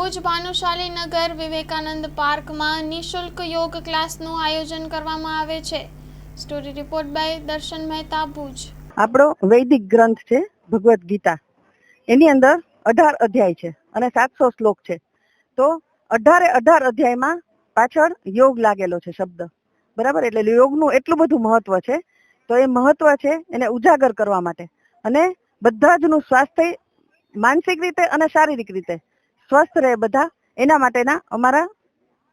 ભુજ ભાનુશાલી નગર વિવેકાનંદ પાર્કમાં નિઃશુલ્ક યોગ ક્લાસનું આયોજન કરવામાં આવે છે. સ્ટોરી રિપોર્ટ બાય દર્શન મહેતા ભુજ. આપણો વૈદિક ગ્રંથ છે, ભગવદ્ ગીતા. એની અંદર અઢાર અધ્યાય છે અને સાતસો શ્લોક છે. તો અઢારે અઢાર અધ્યાયમાં પાછળ યોગ લાગેલો છે શબ્દ. બરાબર? એટલે યોગનું એટલું બધું મહત્વ છે. તો એ મહત્વ છે એને ઉજાગર કરવા માટે. અને બધા જનું સ્વાસ્થ્ય માનસિક રીતે અને શારીરિક રીતે સ્વસ્થ રહે બધા, એના માટેના અમારા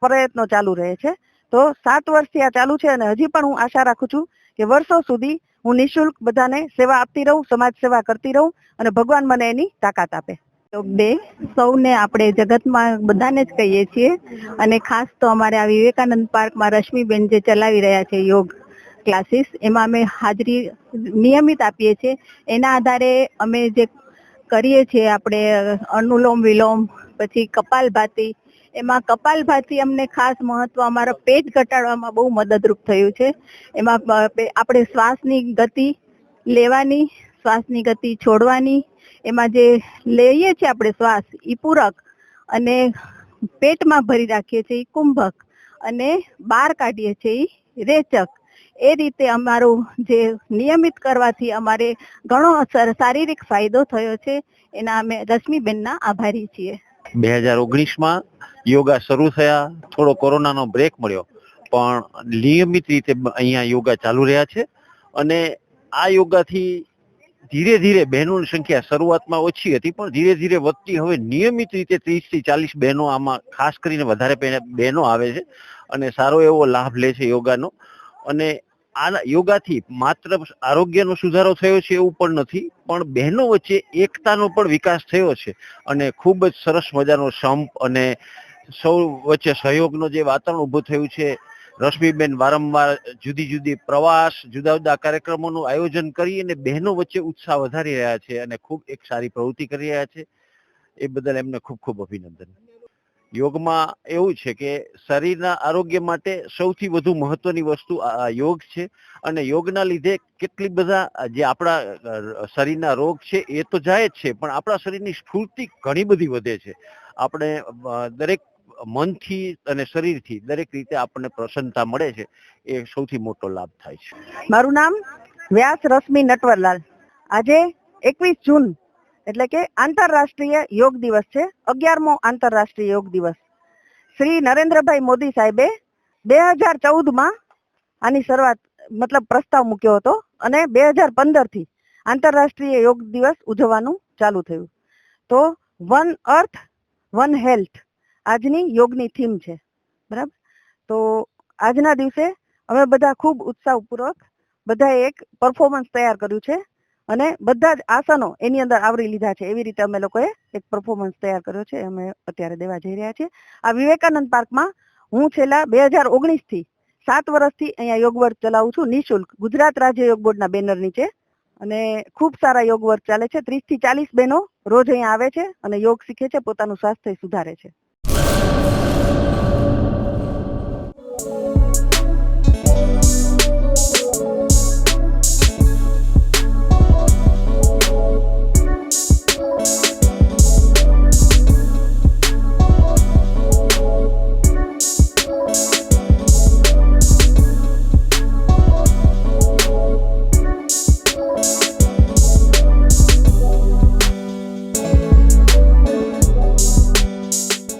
પ્રયત્નો ચાલુ રહે છે. તો સાત વર્ષથી આ ચાલુ છે અને હજી પણ હું આશા રાખું છું કે વર્ષો સુધી હું નિઃશુલ્ક બધાને સેવા આપતી રહું, સમાજ સેવા કરતી રહું અને ભગવાન મને એની તાકાત આપે. યોગ ડે સૌને આપણે જગતમાં બધાને જ કહીએ છીએ અને ખાસ તો અમારે આ વિવેકાનંદ પાર્કમાં રશ્મિબેન જે ચલાવી રહ્યા છે યોગ ક્લાસીસ, એમાં અમે હાજરી નિયમિત આપીએ છીએ. એના આધારે અમે જે કરીએ છીએ આપણે અનુલોમ વિલોમ પછી કપાલભાતી એમાં કપાલભાતી અમને ખાસ મહત્વ અમારા પેટ ઘટાડવામાં બહુ મદદરૂપ થયું છે. એમાં આપણે શ્વાસની ગતિ લેવાની, શ્વાસની ગતિ છોડવાની, એમાં જે લઈએ છીએ આપણે શ્વાસ એ પૂરક અને પેટમાં ભરી રાખીએ છીએ એ કુંભક અને બહાર કાઢીએ છીએ એ રેચક. એ રીતે અમારું જે નિયમિત કરવાથી અમારે ઘણો શારીરિક ફાયદો થયો છે. એના અમે રશ્મિબેનના આભારી છીએ. બે હજાર ઓગણીસમાં યોગા શરૂ થયા. થોડો કોરોનાનો બ્રેક મળ્યો. પણ નિયમિત રીતે અહીંયા યોગા ચાલુ રહ્યા છે. અને આ યોગાથી ધીરે ધીરે બહેનોની સંખ્યા શરૂઆતમાં ઓછી હતી, પણ ધીરે ધીરે વધતી હવે નિયમિત રીતે ત્રીસથી ચાલીસ બહેનો આમાં ખાસ કરીને વધારે બહેન- આવે છે અને સારો એવો લાભ લે છે યોગાનો. અને આ યોગાથી માત્ર આરોગ્યનો સુધારો થયો છે એવું પણ નથી, પણ બહેનો વચ્ચે એકતાનો પણ વિકાસ થયો છે અને ખૂબ જ સરસ મજાનો સંપ અને સૌ વચ્ચે સહયોગનો જે વાતાવરણ ઊભું થયું છે, રશ્મિબેન વારંવાર જુદી જુદી પ્રવાસ, જુદા જુદા કાર્યક્રમોનું આયોજન કરી અને બહેનો વચ્ચે ઉત્સાહ વધારી રહ્યા છે અને ખૂબ એક સારી પ્રવૃત્તિ કરી રહ્યા છે. એ બદલ એમને ખૂબ ખૂબ અભિનંદન. યોગમાં એવું છે કે શરીરના આરોગ્ય માટે સૌથી વધુ મહત્વની વસ્તુ યોગ છે. અને યોગના લીધે કેટલી બધા જે આપણા શરીરના રોગ છે એ તો જાય જ છે, પણ આપણા શરીરની સ્ફૂર્તિ ઘણી બધી વધે છે. આપણે દરેક મનથી અને શરીરથી દરેક રીતે આપણને પ્રસન્નતા મળે છે. એ સૌથી મોટો લાભ થાય છે. મારું નામ વ્યાસ રશ્મિ નટવરલાલ. આજે એકવીસ જૂન એટલે કે આંતરરાષ્ટ્રીય યોગ દિવસ છે, અગિયારમો આંતરરાષ્ટ્રીય યોગ દિવસ. શ્રી નરેન્દ્રભાઈ મોદી સાહેબે બે હજાર ચૌદમાં આની શરૂઆત, મતલબ પ્રસ્તાવ મૂક્યો હતો અને બે હજાર પંદરથી આંતરરાષ્ટ્રીય યોગ દિવસ ઉજવવાનું ચાલુ થયું. તો વન અર્થ, વન હેલ્થ આજની યોગની થીમ છે. બરાબર? તો આજના દિવસે અમે બધા ખૂબ ઉત્સાહપૂર્વક બધાએ એક પરફોર્મન્સ તૈયાર કર્યું છે. અને બધા જ આસનો એની અંદર આવરી લીધા છે. એવી રીતે અમે લોકોએ એક પરફોર્મન્સ તૈયાર કર્યો છે. અમે અત્યારે દેવા જઈ રહ્યા છીએ. આ વિવેકાનંદ પાર્કમાં હું છેલ્લા બે હજાર ઓગણીસથી સાત વર્ષથી અહીંયા યોગ વર્ગ ચલાવું છું. નિઃશુલ્ક. ગુજરાત રાજ્ય યોગ બોર્ડના બેનર નીચે. અને ખૂબ સારા યોગ વર્ગ ચાલે છે. ત્રીસથી ચાલીસ બહેનો રોજ અહીંયા આવે છે અને યોગ શીખે છે. પોતાનું સ્વાસ્થ્ય સુધારે છે.